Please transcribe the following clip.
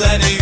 that